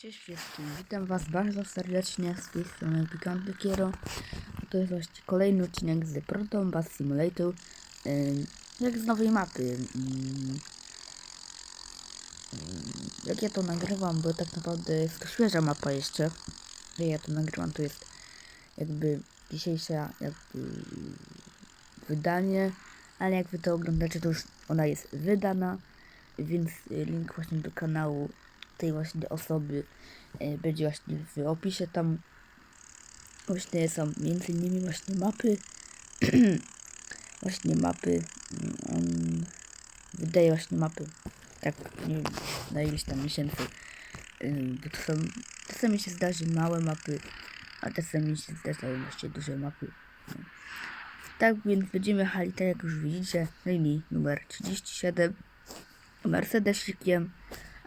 Cześć wszystkim, witam was bardzo serdecznie z tej strony Pikanty Kiero. To jest właśnie kolejny odcinek z Proton Bus Simulator, jak z nowej mapy. Ym, ym, jak ja to nagrywam, bo tak naprawdę jest to świeża mapa jeszcze. Jak ja to nagrywam, to jest jakby dzisiejsza jakby wydanie, ale jak wy to oglądacie, to już ona jest wydana, więc link właśnie do kanału tej właśnie osoby e, będzie właśnie w opisie tam właśnie są między innymi właśnie mapy właśnie mapy on wydaje właśnie mapy tak nie wiem na ileś tam miesięcy bo to są czasami się zdarzy małe mapy a czasami się zdarzają właśnie duże mapy. Tak więc będziemy jechali tak jak już widzicie linii numer 37 Mercedesikiem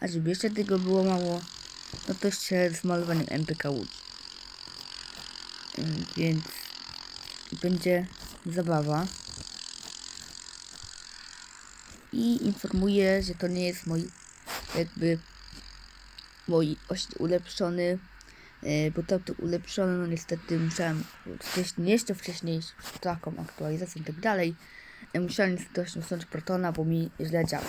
a żeby jeszcze tego było mało, no to jeszcze z malowaniem MPK Łódź. Ym, Więc będzie zabawa. I informuję, że to nie jest mój jakby mój ulepszony, yy, bo to, to ulepszony, no niestety musiałem wcześniej, jeszcze wcześniej taką aktualizacją i tak dalej. yy, Musiałem niestety usunąć Protona, bo mi źle działa.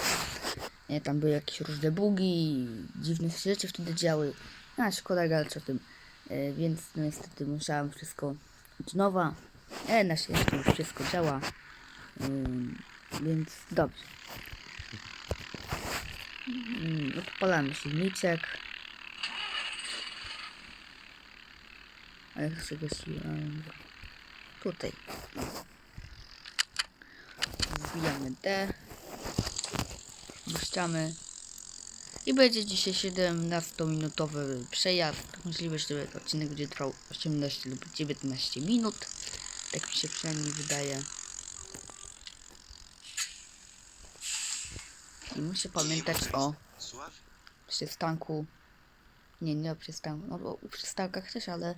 Nie, tam były jakieś różne bugi, dziwne się rzeczy wtedy działy. A szkoda gadać o tym. E, więc no niestety musiałam wszystko od nowa. E, na szczęście już wszystko działa. Ym, więc dobrze. Ym, Odpalamy silniczek. A jak się gasiłem? Tutaj. Wbijamy D puszczamy. I będzie dzisiaj 17-minutowy przejazd. Możliwe, że ten odcinek będzie trwał 18 lub 19 minut. Tak mi się przynajmniej wydaje. I muszę pamiętać o przystanku. Nie, nie o przystanku. No bo o przystankach też, ale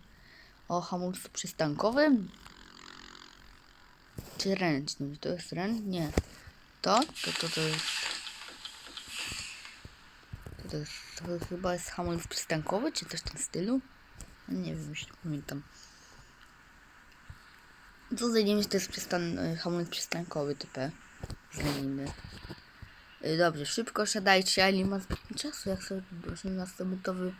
o hamulcu przystankowym. Czy ręcznym? To jest ręczny? Nie. To? To, to, to jest to, to, chyba jest hamulec przystankowy, czy coś w tym stylu? No Nie wiem, już nie pamiętam. Co znajdziemy, że to jest przystan y, hamulec przystankowy TP. Znajdziemy. Y, Dobrze, szybko siadajcie, ale nie ma zbyt czasu, jak sobie 18-minutowy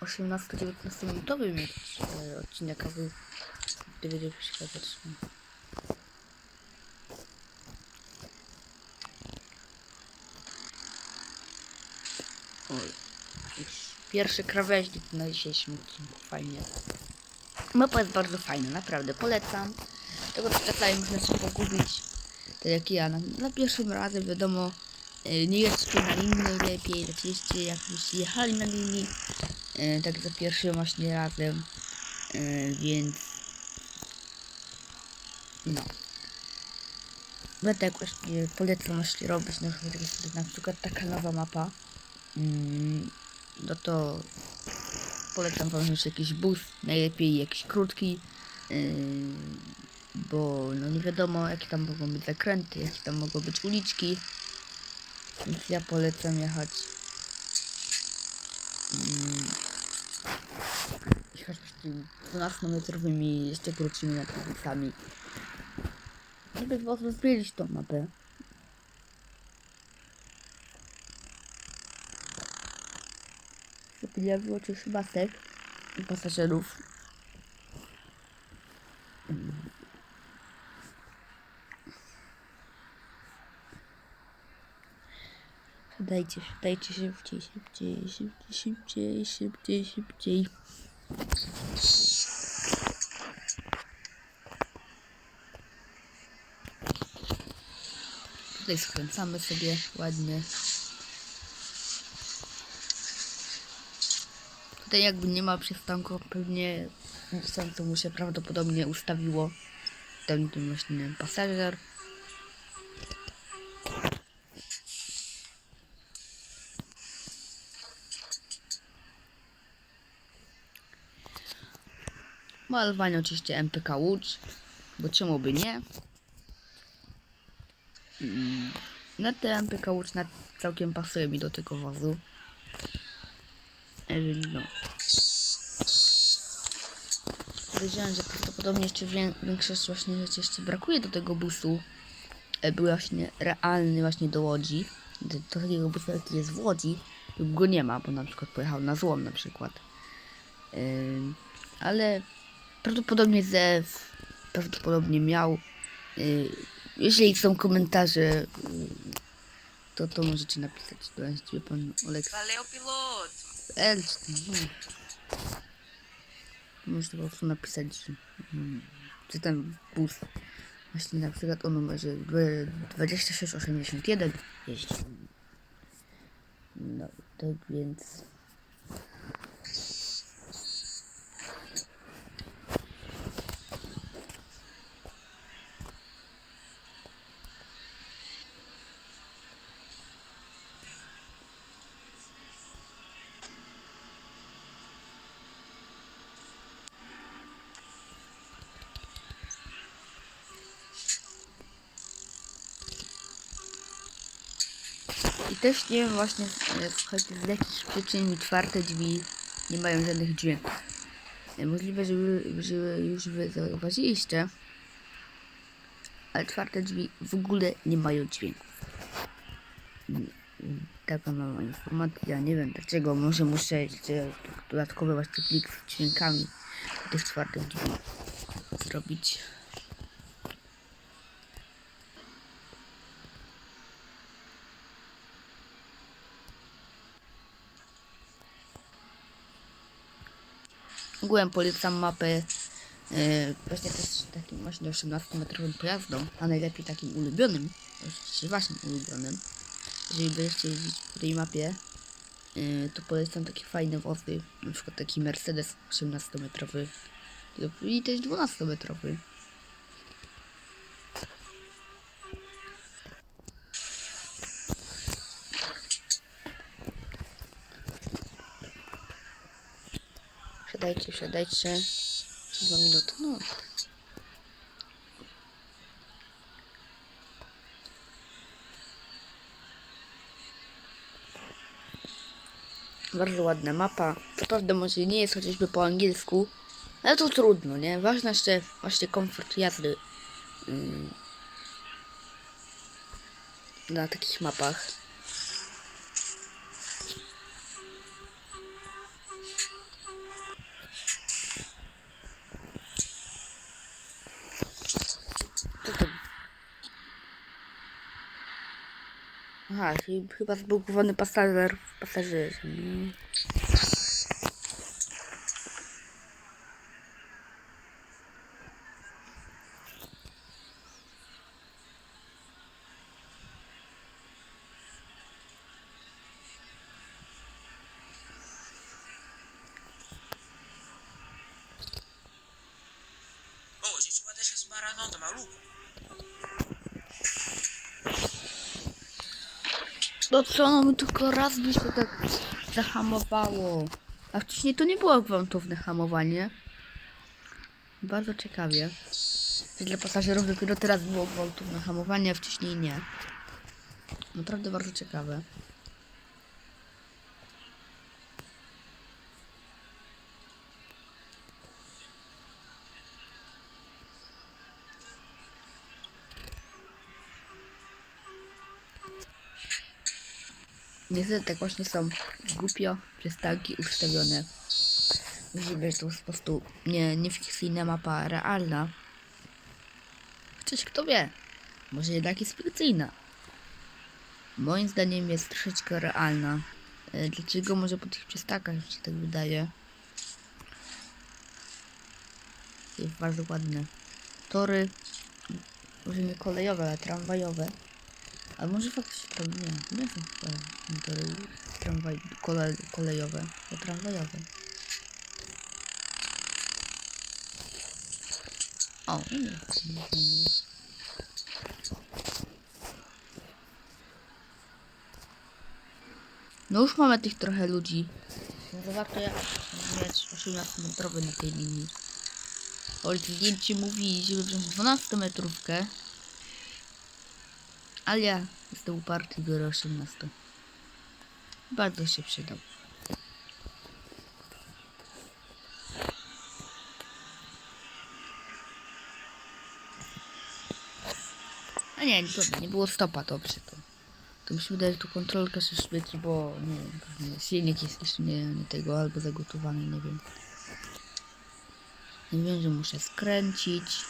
18-19 minutowy mieć y, odcinek, a wy gdy będzie Oj. Pierwszy krawężnik na dzisiejszym odcinku. Fajnie. Mapa jest bardzo fajna, naprawdę. Polecam. Tego czasami można się pogubić. Tak jak ja. Na, na pierwszym razem wiadomo, e, nie jeźdźcie na linii najlepiej. Oczywiście jakbyście jechali na linii. e, Tak za pierwszym właśnie razem. E, Więc... No. Będę jak właśnie polecam właśnie robić na na przykład taka nowa mapa. Mm, no to polecam wam już jakiś bus, najlepiej jakiś krótki, yy, bo no nie wiadomo jakie tam mogą być zakręty, jakie tam mogą być uliczki, więc ja polecam jechać mm, jechać tymi 12-metrowymi jeszcze krótszymi autobusami, żeby po prostu zwiedzić tą mapę. Pojawiło się chyba sek pasażerów. Dajcie, dajcie szybciej, szybciej, szybciej, szybciej, szybciej, szybciej. Tutaj skręcamy sobie ładnie. Tutaj jakby nie ma przystanku, pewnie to mu się prawdopodobnie ustawiło ten, ten właśnie pasażer. Malowanie oczywiście MPK Łódź, bo czemu by nie? Mm, No te MPK Łódź na całkiem pasuje mi do tego wozu. No. Podejrzewam, że prawdopodobnie jeszcze wię- większość właśnie rzeczy jeszcze brakuje do tego busu. E, Był właśnie realny właśnie do Łodzi. Do, takiego busu, jaki jest w Łodzi, lub go nie ma, bo na przykład pojechał na złom na przykład. Ale prawdopodobnie Zew prawdopodobnie miał. Y, Jeżeli są komentarze, to to możecie napisać. To jest pan Olek Valeu, piloto. Możecie po prostu napisać, że, mm, ten bus właśnie na przykład o numerze dwa- 2681 jeździ. No, tak więc... I też nie wiem właśnie, e, słuchajcie, z jakich przyczyn mi czwarte drzwi nie mają żadnych dźwięków. E, Możliwe, że, że już wy zauważyliście, ale czwarte drzwi w ogóle nie mają dźwięków. Taka mała informacja, nie wiem dlaczego, może muszę jeszcze dodatkowy właśnie plik z dźwiękami tych czwartych drzwi zrobić. Ogółem polecam mapę e, właśnie też takim właśnie 18-metrowym pojazdom, a najlepiej takim ulubionym, oczywiście waszym ulubionym. Jeżeli będziecie jeździć po tej mapie, e, to polecam takie fajne wozy, na przykład taki Mercedes 18-metrowy lub i też 12-metrowy. Siadajcie, siadajcie. Dwa minuty, no. Bardzo ładna mapa. Co prawda może nie jest chociażby po angielsku, ale to trudno, nie? Ważne jeszcze właśnie komfort jazdy ym, na takich mapach. Aha, czyli chyba zblokowany pasażer w pasażerze. a gente vai deixar isso parar não? No co, no tylko raz byś to tak zahamowało. A wcześniej to nie było gwałtowne hamowanie. Bardzo ciekawie. Dla pasażerów dopiero teraz było gwałtowne hamowanie, a wcześniej nie. Naprawdę bardzo ciekawe. Niestety tak właśnie są głupio przystanki ustawione. Możliwe, że to po prostu nie, nie fikcyjna mapa realna. Chociaż kto wie, może jednak jest fikcyjna. Moim zdaniem jest troszeczkę realna. E, Dlaczego może po tych przystankach mi się tak wydaje? Jest bardzo ładne. Tory, może nie kolejowe, ale tramwajowe. A może faktycznie tam nie, nie są chyba tory tramwaj, kole, kolejowe, to tramwajowe. O, nie. No już mamy tych trochę ludzi. Może warto jak mieć 18-metrowy na tej linii. Oj, zdjęcie mówi, żeby wziąć 12 metrówkę. Ale ja jest to uparty góra 18. Bardzo się przydał. A nie, nie było stopa, dobrze to. To musimy dać tu kontrolkę szaszłyki, bo nie wiem, silnik jest jeszcze nie, nie tego albo zagotowany, nie wiem. Nie wiem, że muszę skręcić.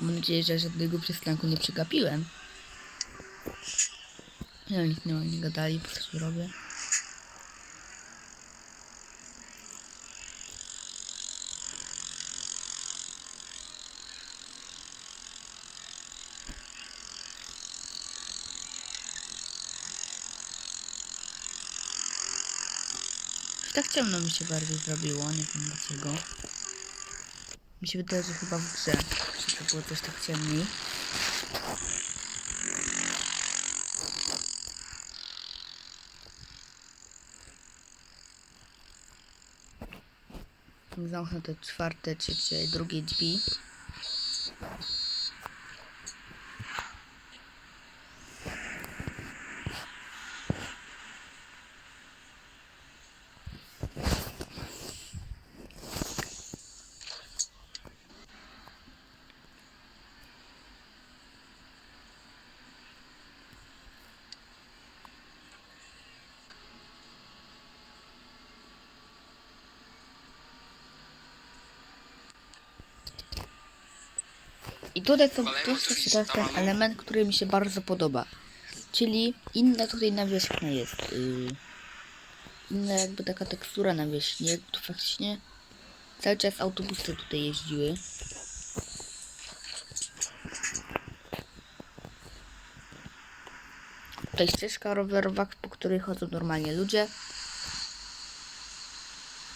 Mam nadzieję, że żadnego przystanku nie przegapiłem. Ja nic nie, nie gadali, po co robię. Tak ciemno mi się bardziej zrobiło, nie wiem dlaczego. Mi się wydaje, że chyba w grze, że to było też tak ciemniej. Zamknę te czwarte, trzecie, drugie drzwi. Tutaj to jest też teraz ten element, który mi się bardzo podoba. Czyli inna tutaj nawierzchnia jest. Yy, inna jakby taka tekstura nawierzchni. To faktycznie cały czas autobusy tutaj jeździły. Tutaj ścieżka rowerowa, po której chodzą normalnie ludzie.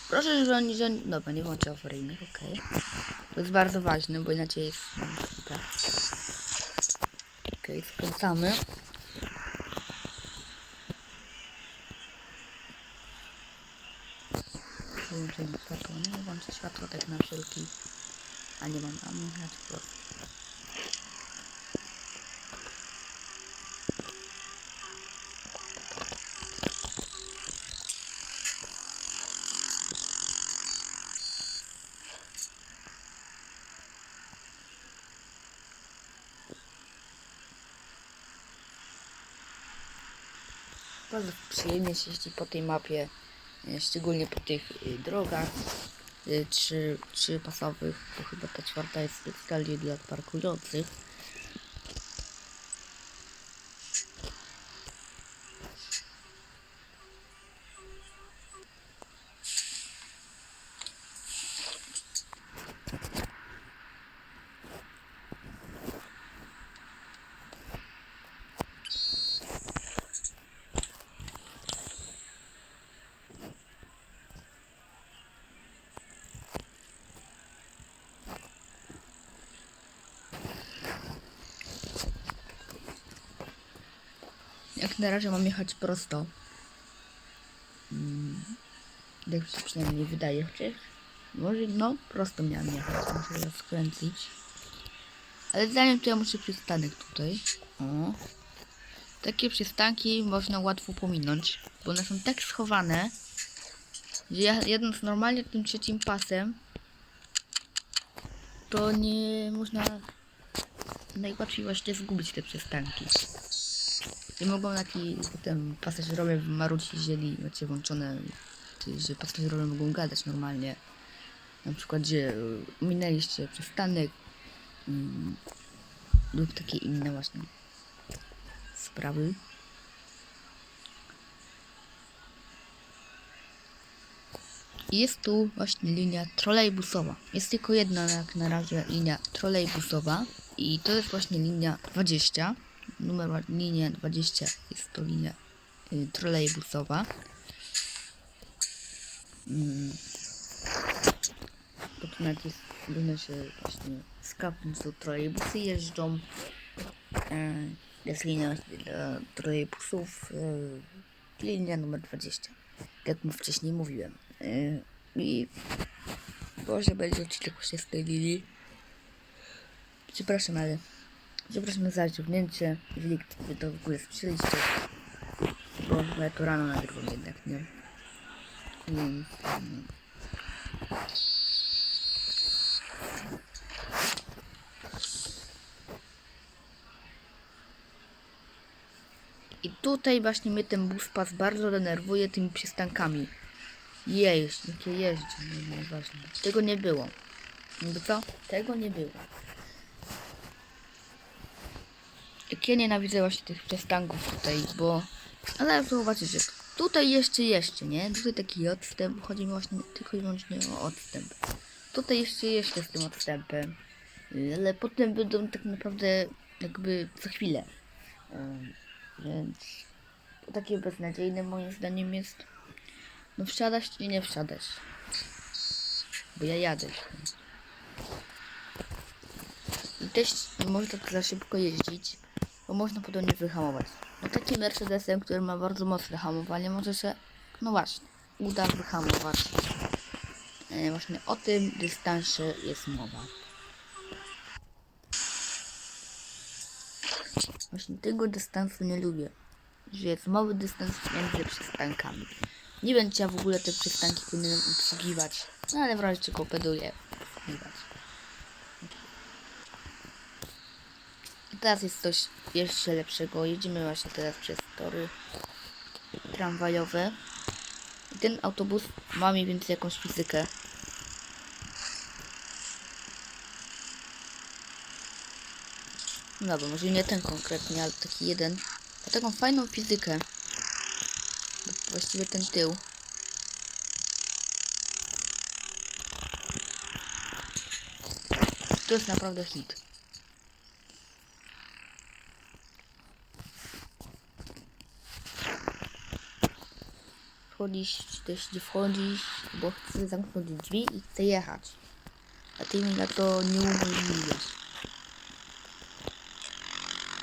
Proszę, że oni, że. Dobra, nie włączę awaryjnych, okej. To jest bardzo ważne, bo inaczej jest... Tak. Okej, skręcamy. Wyłączenie światła. Nie włączę światła tak na wszelki... A nie mam amuniacji. Bardzo przyjemnie się jeździ po tej mapie, e, szczególnie po tych y, drogach y, trzy, trzy pasowych, bo chyba ta czwarta jest specjalnie dla parkujących. Jak na razie mam jechać prosto. Mm, Jak się przynajmniej wydaje, chociaż może no prosto miałem jechać, muszę skręcić. Ale zanim to ja muszę przystanek tutaj. O. Takie przystanki można łatwo pominąć, bo one są tak schowane, że ja jadąc normalnie tym trzecim pasem, to nie można najłatwiej właśnie zgubić te przystanki. Nie mogą taki potem pasażerowie marudzić, jeżeli macie włączone, czy, że pasażerowie mogą gadać normalnie. Na przykład, że y, minęliście przystanek mm, lub takie inne właśnie sprawy. Jest tu właśnie linia trolejbusowa. Jest tylko jedna jak na razie linia trolejbusowa i to jest właśnie linia 20 numer wa- linia 20 jest to linia y, trolejbusowa. Mm. To tu jest linia się właśnie z są trolejbusy jeżdżą. E, jest linia dla trolejbusów. E, linia numer 20. Jak mu wcześniej mówiłem. E, I może będzie odcinek właśnie z tej linii. Przepraszam, ale Zapraszamy za ciągnięcie. Jeżeli wy to w ogóle słyszeliście, bo chyba to rano nagrywam jednak, nie? I tutaj właśnie mnie ten buspas bardzo denerwuje tymi przystankami. Jeźdź, no jakie jeździ, nieważne. No, no, Tego nie było. Jakby co? Tego nie było. Jak ja nienawidzę właśnie tych przystanków tutaj, bo... Ale zobaczycie, tutaj jeszcze, jeszcze, nie? Tutaj taki odstęp, chodzi mi właśnie tylko i wyłącznie o odstęp. Tutaj jeszcze, jeszcze z tym odstępem. Ale potem będą tak naprawdę jakby co chwilę. Więc takie beznadziejne moim zdaniem jest. No wsiadać czy nie wsiadać? Bo ja jadę. I też można tak za szybko jeździć, bo można podobnie wyhamować. No takim Mercedesem, który ma bardzo mocne hamowanie, może się, no właśnie, uda wyhamować. E, właśnie o tym dystansie jest mowa. Właśnie tego dystansu nie lubię. Że jest mały dystans między przystankami. Nie czy ja w ogóle te przystanki powinienem obsługiwać. No ale w razie czego peduję. Teraz jest coś jeszcze lepszego. Jedziemy właśnie teraz przez tory tramwajowe. I ten autobus ma mniej więcej jakąś fizykę. No dobra, może nie ten konkretnie, ale taki jeden. Ma taką fajną fizykę. Właściwie ten tył. To jest naprawdę hit. Wchodzić, też nie wchodzić, bo chcę zamknąć drzwi i chcę jechać. A ty mi na to nie umożliwiasz.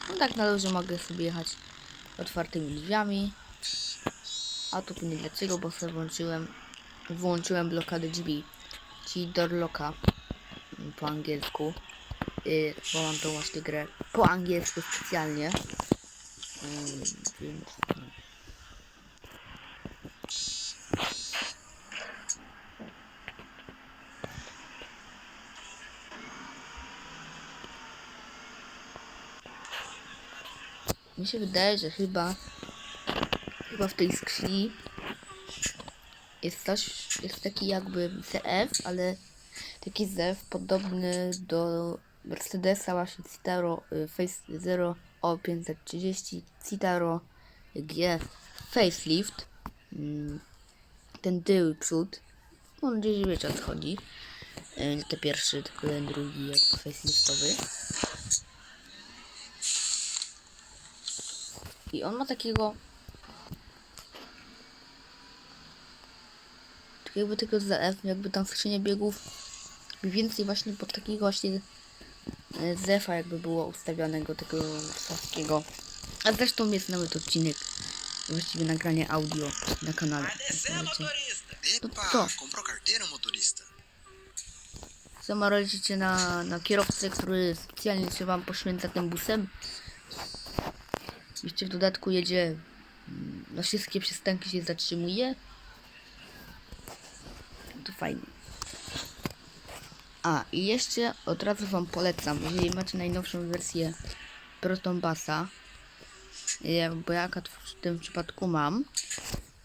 No tak na luzie mogę sobie jechać otwartymi drzwiami. A tu nie dlaczego, bo sobie włączyłem, włączyłem blokadę drzwi, czyli door locka po angielsku. Yy, bo mam tą właśnie grę po angielsku specjalnie. Yy, się wydaje, że chyba chyba w tej skrzyni jest coś, jest taki jakby CF, ale taki zew podobny do Mercedesa właśnie Citaro y, Face 0 O530 Citaro G Facelift. Mm, ten tył i przód. Mam nadzieję, że wiecie o co chodzi. Y, nie ten pierwszy, tylko ten drugi jak faceliftowy I on ma takiego. Tak jakby tego ZF, jakby tam skrzynię biegów więcej właśnie pod takiego właśnie e, zefa jakby było ustawionego tego wszystkiego. A zresztą jest nawet odcinek, właściwie nagranie audio na kanale. Wiecie. motorista. Epa, Co? Zamarodzicie na, na kierowcę, który specjalnie się wam poświęca tym busem. Jeszcze w dodatku jedzie mm, na wszystkie przystanki się zatrzymuje. To fajnie. A i jeszcze od razu wam polecam, jeżeli macie najnowszą wersję Proton Bassa, ja- bo ja w tym przypadku mam,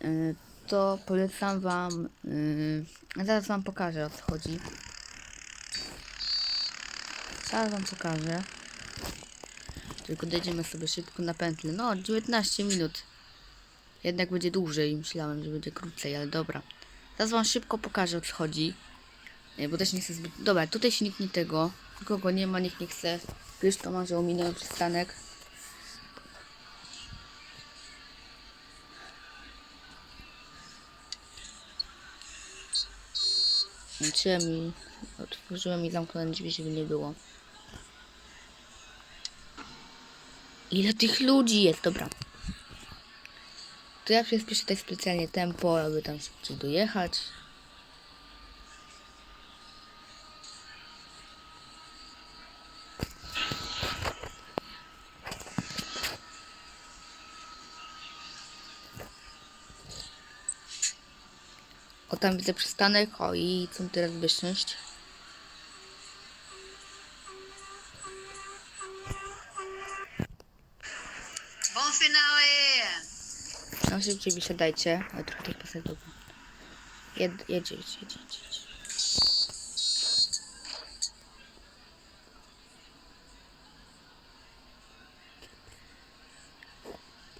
y, to polecam wam, y, zaraz wam pokażę o co chodzi. Zaraz wam pokażę. Tylko dojdziemy sobie szybko na pętlę. No, 19 minut. Jednak będzie dłużej. Myślałem, że będzie krócej, ale dobra. Teraz wam szybko pokażę o co chodzi. Nie, bo też nie chcę zbyt... Dobra, tutaj silnik tego. Nikogo nie ma, nikt nie chce. Wiesz, to może ominąłem przystanek. Włączyłem i otworzyłem i zamknąłem drzwi, żeby nie było. Ile tych ludzi jest, dobra. To ja przyspieszę tutaj specjalnie tempo, aby tam szybciej dojechać. O, tam widzę przystanek, o i co teraz wysiąść? No szybciej wysiadajcie. Ale trochę tych pasażerów. Jed, jedzie, jedzie, jedzie.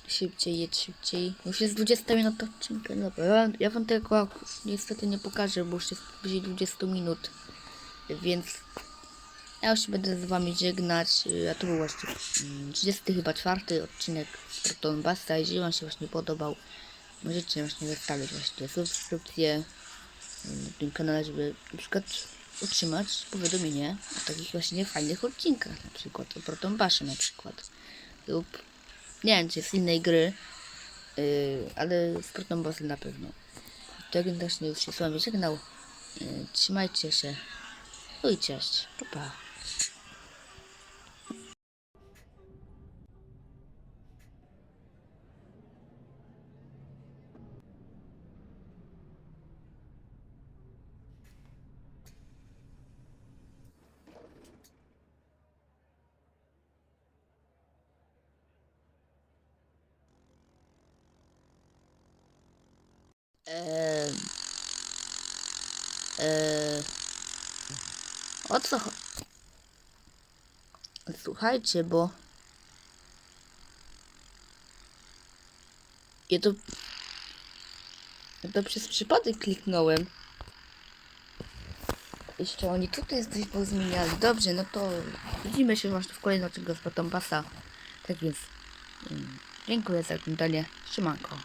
Szybciej, jedź szybciej. Już jest 20 minut odcinka. Ja, ja wam tego niestety nie pokażę, bo już jest bliżej 20 minut. Więc ja już się będę z wami żegnać. A to był właśnie mm, 30 chyba czwarty odcinek Proton Basta. Jeżeli wam się właśnie podobał, możecie właśnie zostawić właśnie subskrypcję mm, na tym kanale, żeby na przykład otrzymać powiadomienie o takich właśnie fajnych odcinkach, na przykład o Proton Basie na przykład. Lub nie wiem, czy z innej gry, yy, ale z Proton na pewno. Tak więc właśnie już się z wami żegnał. Yy, trzymajcie się. No i cześć. Pa, pa. Eee, o co? Słuchajcie, bo ja to ja to przez przypadek kliknąłem. Jeszcze oni tutaj coś pozmieniali. Dobrze, no to widzimy się właśnie w kolejnym odcinku z Potą Pasa. Tak więc dziękuję za oglądanie. Trzymanko.